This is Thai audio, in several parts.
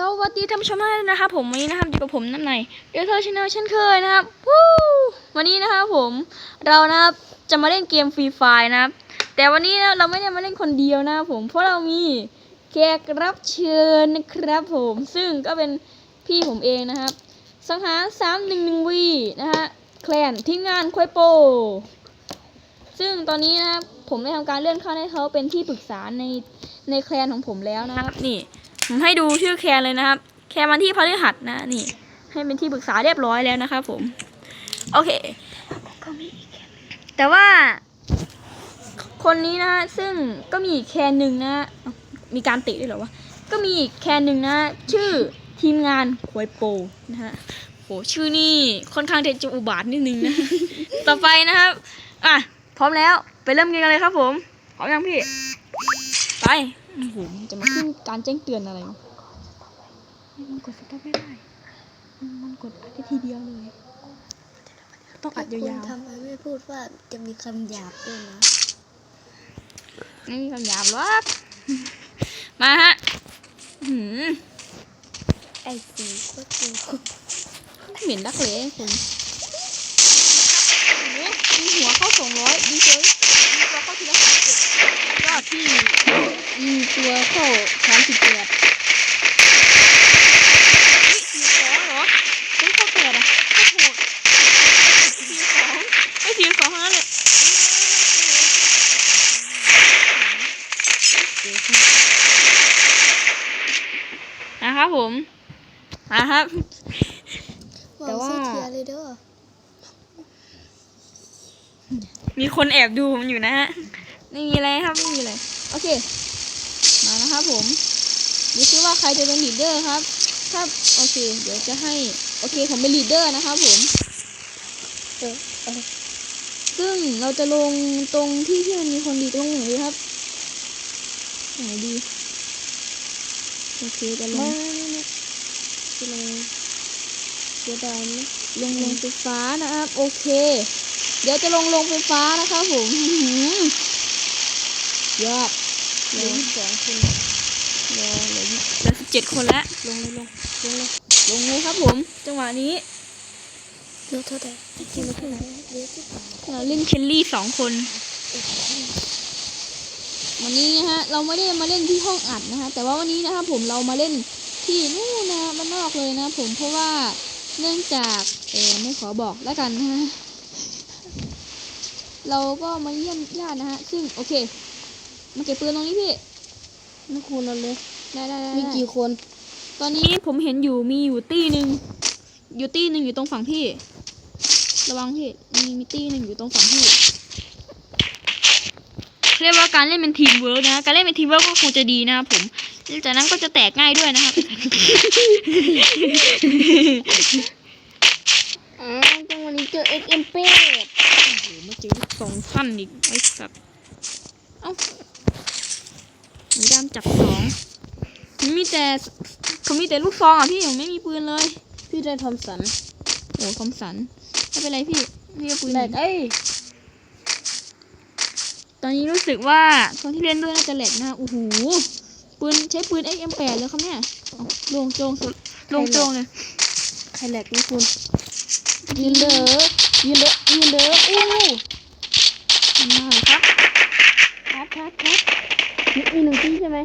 สวัสดีท่านผู้ชมทุกท่านนะครับผมวันนี้นะครับอยู่กับผมน้ำในเดลเทอร์ชแนลเช่นเคยนะครับวู้วันนี้นะครับผมเรานะครับจะมาเล่นเกมฟรีไฟนะครับ แต่วันนี้นะเราไม่ได้มาเล่นคนเดียวนะครับผมเพราะเรามีแขกรับเชิญนะครับผมซึ่งก็เป็นพี่ผมเองนะครับสังหารสามหนึ่งหนึ่งวีนะฮะแคลนทีมงานควยโป ซึ่งตอนนี้นะครับผมได้ทำการเลื่อนขั้นให้เขาเป็นที่ปรึกษาในในแคลนของผมแล้วนะครับนี่ ผมให้ดูชื่อแคนเลยนะครับ แคนวันที่พฤหัสนะนี่ ให้เป็นที่ปรึกษาเรียบร้อยแล้วนะครับผม โอเค แต่ว่า คนนี้นะซึ่งก็มีแคนหนึ่งนะ มีการติด้วยเหรอวะ ก็มีแคนหนึ่งนะ ชื่อทีมงานควยโปนะฮะโหชื่อนี่ค่อนข้างจะอุบาทนิดนึงนะ ต่อไปนะครับ อะ พร้อมแล้วไปเริ่มกันเลยครับผมพร้อมยังพี่ ไป โอ้โหมันจะมาขึ้นการแจ้งเตือนอะไรวะมันกดสต็อปไม่ได้ มันกดอัดได้ทีเดียวเลย ต้องอัดยาวทำไมไม่พูดว่าจะมีคำหยาบด้วยนะๆไม่มีคำหยาบหรอกมาฮะอื้อหืมไอ้สีโคตรจริงเหม็นรักเลยคุณโอ้โหมีหัวเข้าสองร้อยดีเจมีตัวเข้าทีละสิบเจ็ดยอดที่ มีตัวเข้าสามสิบแปดเฮ้ยทีสองเหรอเฮ้ยเข้าแปดอะโคตรโหดทีสองไอ้ยทีสองเท่านั้นเลยนะครับผมนะครับ แต่ว่าเทียเลยเด้อมีคนแอบดูผมอยู่นะฮะ ไม่มีอะไรครับ ไม่มีอะไร โอเค มานะครับผมดูซิว่าใครจะเป็นลีดเดอร์ครับ ถ้าโอเค เดี๋ยวจะให้ โอเคผมเป็นลีดเดอร์นะครับผมเออเออซึ่งเราจะลงตรงที่ที่มันมีคนดีตรงไหนดีครับไหนดี โอเคจะลงจะลงเสียดายไหมลงลงไฟฟ้านะครับ โอเค เดี๋ยวจะลงลงไฟฟ้านะครับผมยอด เหลือสองคนรอเหลือเหลือสิบเจ็ดคนแล้วลงเลยลงลงเลยลงเลยครับผม จังหวะนี้เลือเท่าไหร่จริงๆเท่าไหร่เลือที่สองเราเล่นเคลลี่สองคน วันนี้นะฮะเราไม่ได้มาเล่นที่ห้องอัดนะฮะแต่ว่าวันนี้นะครับผมเรามาเล่นที่นู่นนะมันนอกเลยนะผมเพราะว่าเนื่องจากเออไม่ขอบอกแล้วกันนะฮะเราก็มาเยี่ยมญาตินะฮะซึ่งโอเค มาเก็บปืนตรงนี้พี่ไม่คูณเอาเลย ได้ได้ได้มีได้กี่คน ตอนนี้ผมเห็นอยู่มีอยู่ตี้หนึ่งอยู่ตี้หนึ่งอยู่ตรงฝั่งพี่ ระวังพี่ มีมีตี้หนึ่งอยู่ตรงฝั่งพี่เรียกว่าการเล่นเป็นทีมเวิร์กนะ การเล่นเป็นทีมเวิร์กก็คงจะดีนะครับผมจากนั้นก็จะแตกง่ายด้วยนะครับอ๋อจังวันนี้เจอเอ็กเอ็มเป้โอ้โหมาเจอลูกสองท่านอีกไอ้สัตว์เอ้า มีด้ามจับสองผมมีแต่ผมมีแต่ลูกซองอะพี่ผมไม่มีปืนเลย พี่ได้ทอมสันโอ้คอมสันไม่เป็นไรพี่พี่เอาปืนแบหกนึ่งเอ้ยตอนนี้รู้สึกว่าคนที่เล่นด้วยน่าจะแหลกนะโอ้โหปืนใช้ปืน XM8 เลยครับเนี่ยเอาโลงโจงสุดโลงโจงเลยใครแหลกนี่คุณยืนเด้อยืนเด้อยืนเด้ออู้มาเลยครับคัดคัดคัดมี มีหนึ่งที่ใช่ไหม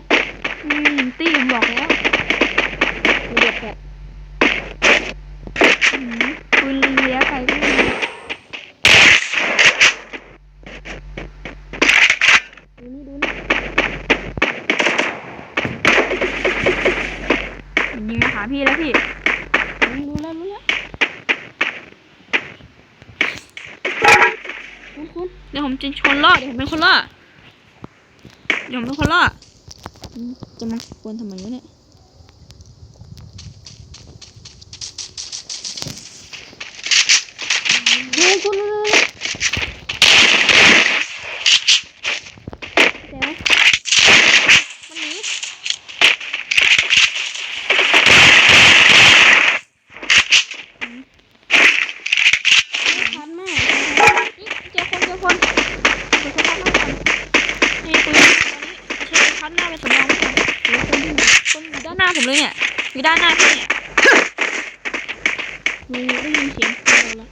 อืมตี้ผมบอกแล้วมีเด็กแปดอืมปืนระยะไกลก็มีดูนี่ดูนี่ยิงมาหาพี่แล้วพี่ดูแล้วดูแล้วคุณคุณเดี๋ยวผมจะคนล่อเดี๋ยวผมเป็นคนล่อเดี๋ ยวผมทุกคนล่ออืมจะมาควรทำไมวะเนี่ย ดูคุณดูดูดู เดี๋ยวมันหนี ทันมาก นี่เจอคนเจอคนเจอคนพัดหน้า ก่อนนี่ปืนตอนนี้ใช้พัดหน้าเป็นสำรองไว้ก่อนเดี๋ยวคนที่ไหนคนไหนอยู่ด้านหน้าพี่เนี่ยมีได้ยินเสียงเราแล้ว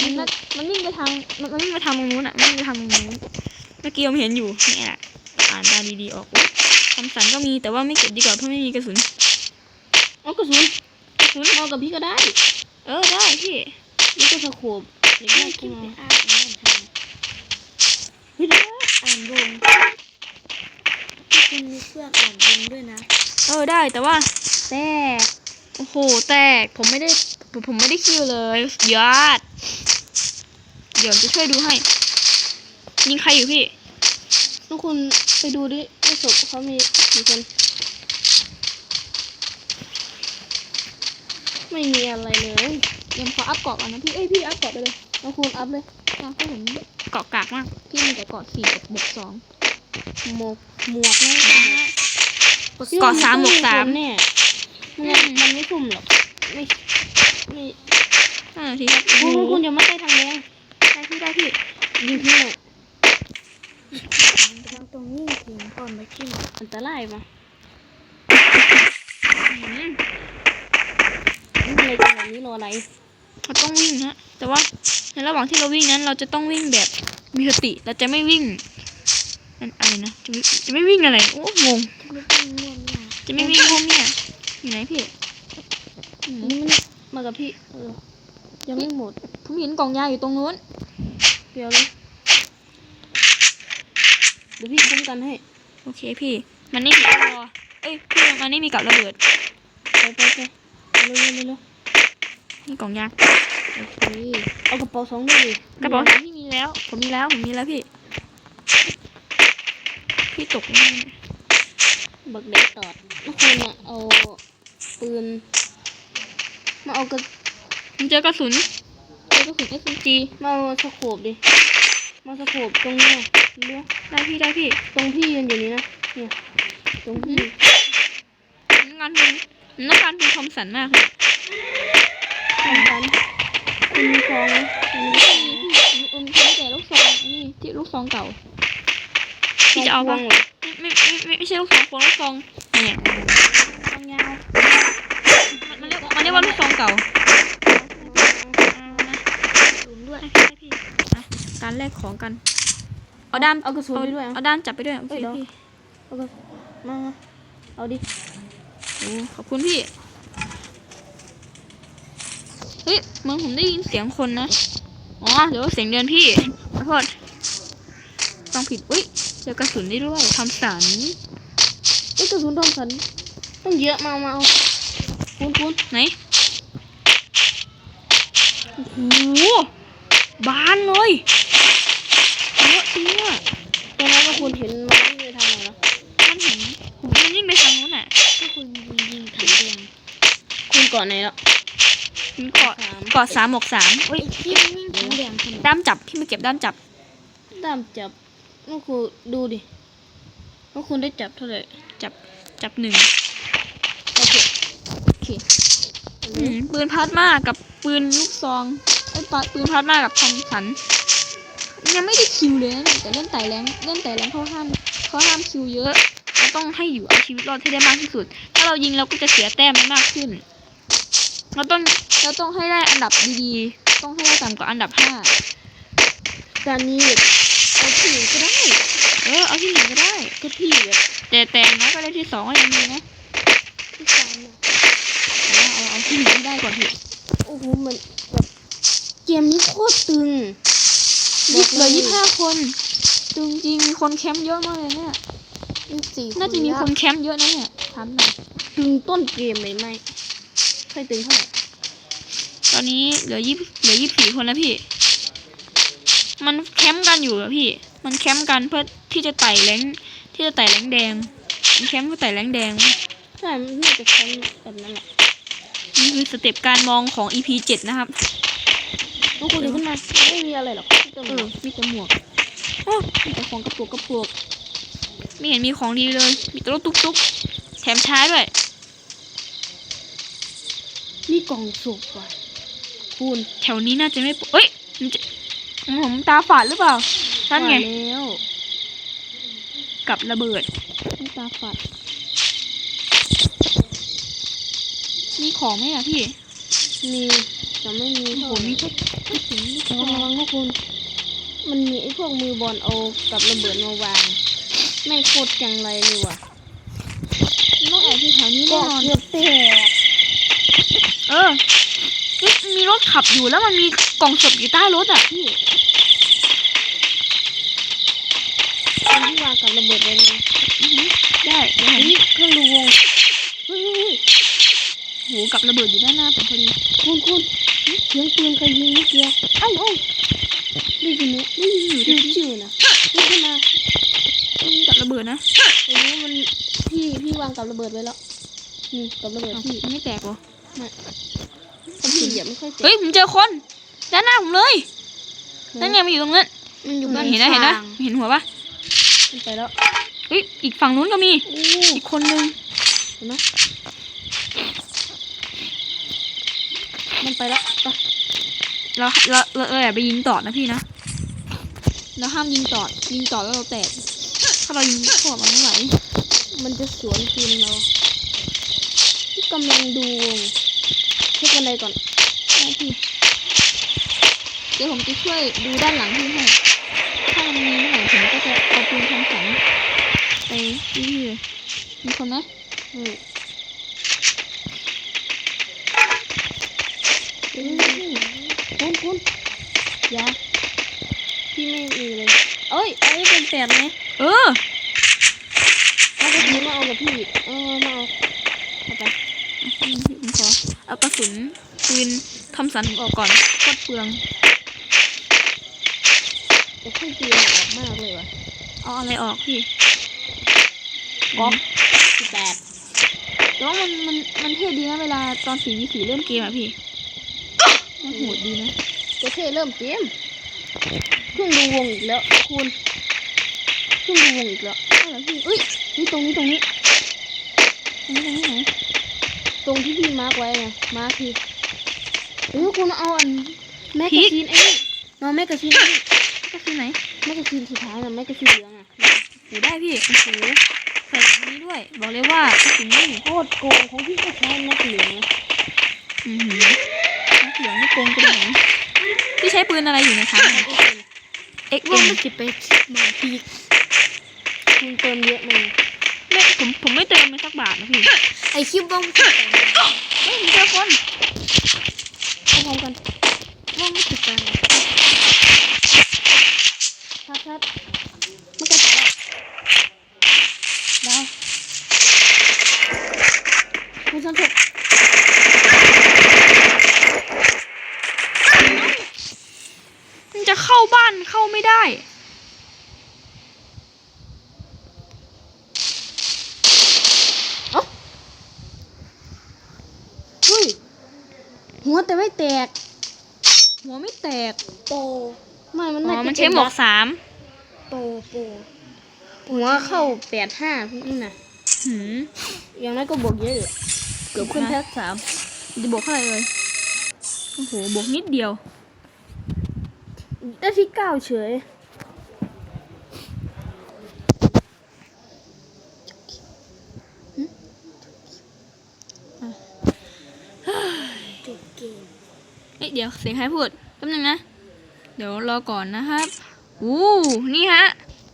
มันน่ะมันวิ่งไปทางมันมันวิ่งไปทางตรงนู้นอะมันวิ่งไปทางตรงนู้นเมื่อกี้ผมเห็นอยู่นี่แหละอ่านตาดีๆออกอุ๊ยคำสันก็มีแต่ว่าไม่เก็บดีกว่าเพราะไม่มีกระสุนเอากระสุนกระสุนเอากับพี่ก็ได้ เออได้พี่นี่ก็สโคบเด็กแรกขึ้นมาอ่านอ่านทางพี่ได้อ่านวง คุณมีเครื่องอ่านวงด้วยนะ เออได้แต่ว่าแต่โอ้โห แตกผมไม่ได้ผมผมไม่ได้คิวเลยสุดยอดเดี๋ยวจะช่วยดูให้ ยิงใครอยู่พี่ทุกคนไปดูดิว่าศพเขามีกี่คนไม่มีอะไรเลยเดี๋ยวผมขออัพเกาะก่อนนะพี่เอ้ยพี่อัพเกาะไปเลยทุกคนอัพเลยอะเพราะผมเกาะกากมากพี่มีแต่เกาะสี่กับบวกสอง หมวกหมวกนะเกาะสามบวกสามเนี่ยมันยังมันไม่สุ่มหรอกไม่ไม่ห้านาทีครับคุณโอ้โหคุณอย่ามาใกล้ทางแดงได้พี่ได้พี่ยิงพี่หน่อยระวังตรงนี้ถึงก่อนไปที่อันตรายปะอืมนี่อะไรกันแบบนี้รออะไรเราต้องวิ่งฮะ แต่ว่าในระหว่างที่เราวิ่งนั้น เราจะต้องวิ่งแบบมีสติ เราจะไม่วิ่ง นั่นอะไรนะ จะไม่จะไม่วิ่งอะไร โอ้งง ไม่ต้องง่วงเนี่ยจะไม่วิ่งพวกเนี่ย อยู่ไหนพี่อืมนี่มันมากับพี่ เออ ยังไม่หมด ผมเห็นกล่องยาอยู่ตรงนู้น เดี๋ยวเลยเดี๋ยวพี่คุ้มกันให้ โอเคพี่ มันนี่มีรอเอ้ยพี่มันนี่มีกับระเบิด ไปไปไปเร็วเร็วเร็วเร็วนี่กล่องยาโอเค เอากระเป๋าสองด้วยดิกระเป๋าพี่มีแล้ว ผมมีแล้ว ผมมีแล้วพี่ พี่ตกแน่บักเด็กตอดทุกคนอะเอาปืน มาเอากระผมเจอกระสุนเจอกระสุน SMG มาเอาสโคบดิ มาสโคบตรงเนี้ยเร็วได้พี่ได้พี่ ตรงพี่ยืนอยู่นี้นะ เนี่ย ตรงพี่ผมต้องการคุณผมต้องการคุณทอมสันมากเลยทำกันคุณมีฟองไหมมีฟองไหมพี่ผมผมแต่ลูกซองนี่ที่ลูกซองเก่า พี่จะเอาฟปะงเหรอไม่ไม่ไม่ไม่ไม่ใช่ลูกซองคนลูกซองเนี่ยฟองยาวมันมันเรียกมันเรียกว่าลูกซองเก่าศูนย์ด้วยให้พี่อะการแลกของกัน เอาด้ามเอากระสุนไปด้วยเอาอะด้ามจับไปด้วยโอเคเอ้ยเดี๋ยวพี่เอากระมามาเอาดิโอ้ขอบคุณพี่เฮ้ยเมืองผมได้ยินเสียงคนนะ อ๋อเดี๋ยวเสียงเดินพี่ขอโทษต้องผิดอุ้ย เจอกระสุนได้ด้วยทำสันไอ้ยกระสุนทอมสันต้องเยอะมามาเอาคุณคุณไหนโอ้โหบานเลยเยอะจริงอะตอนนั้นก็คุณเห็นมันวิ่งไปทางไหนแล้วมันเห็นผมมันยิ่งไปทางนู้นอะถ้าคุณยิงยิงถังแดงคุณก่อนไหนแล้วมันเกาะสามเกาะสามหมวกสามไอ้ที่วิ่งถังแดงทำไมด้ามจับพี่มาเก็บด้ามจับด้ามจับ นี่คุณดูดิว่าคุณได้จับเท่าไหร่ จับจับหนึ่งโอเคโอเคอืมปืนพลาดมากกับปืนลูกซองไอ้ยปะปืนพลาดมากกับทอมสันยังไม่ได้คิวเลยนะเนี่ยแต่เล่นไต่แรงเล่นไต่แรงเขาห้ามเขาห้ามคิวเยอะเราต้องให้อยู่เอาชีวิตรอดให้ได้มากที่สุด ถ้าเรายิงเราก็จะเสียแต้มได้มากขึ้น เราต้องเราต้องให้ได้อันดับดีๆ ต้องให้ได้ต่ำกว่าอันดับห้าการนี้แบบ เอาที่หนึ่งก็ได้ เออเอาที่หนึ่งก็ได้ก็พี่แบบแต่แต่อย่างน้อยก็ได้ที่สองก็ยังดีนะที่สามเนี่ยเอาเอาเอาที่หนึ่งให้ได้ก่อนเถอะโอ้โหมันแบบเกมนี้โคตรตึงยี่เหลือยี่สิบห้าคนจริงจริงๆมีคนแคมป์เยอะมากเลยเนี่ย ยี่สิบสี่น่าจะมีแล้วคนแคมป์เยอะนะเนี่ยถามหน่อยตึงต้นเกมไหมไม่เคยตึงเท่าไหร่ตอนนี้เหลือยี่เหลือยี่สิบสี่คนแล้วพี่ มันแคมป์กันอยู่อะพี่ มันแคมป์กันเพื่อที่จะไต่แรงที่จะไต่แรงแดง มันแคมป์เพื่อไต่แรงแดงใช่มันน่าจะแคมป์แบบนั้นแหละนี่คือสเต็ปการมองของ EP เจ็ดนะครับทุกคนเดี๋ยวขึ้นมาไม่มีอะไรหรอกที่จะเอมีอมีแต่หมวกอ้าวมีแต่ของกระปุกกระปุกไม่เห็นมีของดีเลย มีแต่รถตุ๊กตุ๊กแถมช้าด้วยมีกล่องสุกว่ะคุณแถวนี้น่าจะไม่ปลอดเอ้ยมันจะ ผมตาฝาดหรือเปล่านั่นไงว่าแล้วกับระเบิดลูกตาฝัดมีของไหมอะพี่มีแต่ไม่มีโอ้โหมีแค่แค่ถุงนี่ระวังระวังทุกคนมันมีไอ้พวกมือบอลเอากับระเบิดมาวางไม่งโคตรจังไรเลยว่ะต้องแอบที่แถวนี้ก็แน่นอน เกือบแตกเออเฮ้ย มีรถขับอยู่แล้วมันมีกล่องศพอยู่ใต้รถอะพี่คนที่วางกับระเบิดไว้นะอือหือได้เดี๋ยวอัเห็นนนี้เครื่องดูวงเฮ้ยโหกับระเบิดอยู่ด้านหน้าผมพอดีคุณคุณเสียงปืนใครยิงเมื่อกี้เอ้าเอ้าได้ยินไหมได้ยินอยู่ชื่ที่อชื่นะนี่ขึ้นมากับระเบิดนะไอ้นี้มันพี่พี่วางกับระเบิดไว้แล้วนี่กับระเบิดพี่ไม่แตกหรอถ้า พี่เหยียบไม่ค่อยเจ็บเฮ้ยผมเจอคนด้านหน้าผมเลยนั่นไงมันอยู่ตรงนั้นมันอยู่บ้านเห็นนะเห็นนะช้างเห็นหัวปะมันไปแล้วเฮ้ยอีกฝั่งนู้นก็มีโอ้อีกคนนึงเห็นไหมมันไปแล้วไปเราเราเราเราอย่าไปยิงต่อนะพี่นะเราห้ามยิงต่อยิงต่อแล้วเราแตกถ้าเรายิงพวกมันไม่ไหวมันจะสวนคืนเราที่กำลังดูวง เช็คกันไดก่อนได้พี่เดี๋ยวผมจะช่วยดูด้านหลังพี่ให้ ถ้ามันมีเมื่อไหร่ผมก็จะเอาปืนทำสันไปที่พี่มีคนไหมอืมคุณคุณอย่าพี่ไม่มีเลย เอ้ยเอ้เป็นแปดไหมเออเอากระสุนมาเอากับพี่ เออมาเอาเอาไปพี่ผมขอ เอากระสุนปืนทำสันออกก่อนโคตรเปลืองโอ้ยตีมันออกมากเลยว่ะเอาอะไรออกพี่ก๊อฟสิบแปดแต่ว่ามันมันมันเท่ดีนะเวลาตอนสี่วีสี่เริ่มเกมอะพี่มันโหดดีนะตัวเท่เริ่มเกมเครื่องดูวงอีกแล้วคุณเครื่องดูวงอีกแล้วเอาเหรอพี่เอ้ยนี่ตรงนี้ตรงนี้ตรงนี้ตรงนี้ไหน ตรงที่พี่มาร์กไว้ไงมาร์กพี่เออคุณเอาอันแมกกาซีนไอ้นี่เอาแมกกาซีนไอ้นี่ก็คือไหนแมกกาซีนสุดท้ายนะแมกกาซีนเหลืองอะโหได้พี่โอ้โหใส่แบบนี้ด้วย บอกเลยว่ากระสุนนี่โคตรโกงของพี่ก็ใช้แมกเหลืองนะอือหือนักเหลืองนี่โกงกระไหนพี่ใช้ปืนอะไรอยู่นะคะเอ็กว่าเอ็มมันจะไปหมาปีกคุณเติมเยอะไหม ไม่ผมผมไม่เติมมันสักบาทนะพี่ไอคิวบ้องมันจะไปเฮ้ยผมเจอคนเอาพร้อมกันบ้องมันจะไปชัดชัดมันก็จะแล้วดาวคุณสันสุดมันจะเข้าบ้านเข้าไม่ได้ เฮ้ยหัวแต่ไม่แตก หัวไม่ แตกโปไม่มันอ๋น่าอจะมันใช้หมวกสามโปโปหัวเข้าแปดห้านี่นะหืมอย่างนั้นก็บวกเยอะอยู่เกือบขึ้นแพ็คสามจะบวกเท่าไหร่เลยโอ้โหบวกนิดเดียว ได้ที่เก้าเฉย จบเกม เอ้ยเดี๋ยวเสียงใครพูดแป๊บนึงนะ เดี๋ยวรอก่อนนะครับอู้นี่ฮะ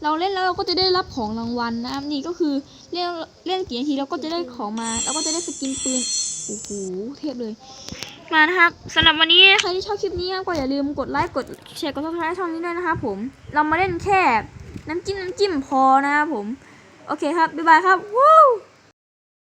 เราเล่นแล้วเราก็จะได้รับของรางวัลนะครับนี่ก็คือเล่นเล่นกี่นาทีเราก็จะได้ของมาเราก็จะได้สกินปืนโอ้โหเทพเลย มานะครับสำหรับวันนี้ใครที่ชอบคลิปนี้ก็อย่าลืมกดไลค์กดแชร์กดซับสไครต์ช่องนี้ด้วยนะครับผมเรามาเล่นแค่น้ำจิ้มน้ำจิ้มพอนะครับผม โอเคครับบ๊ายบายครับวู้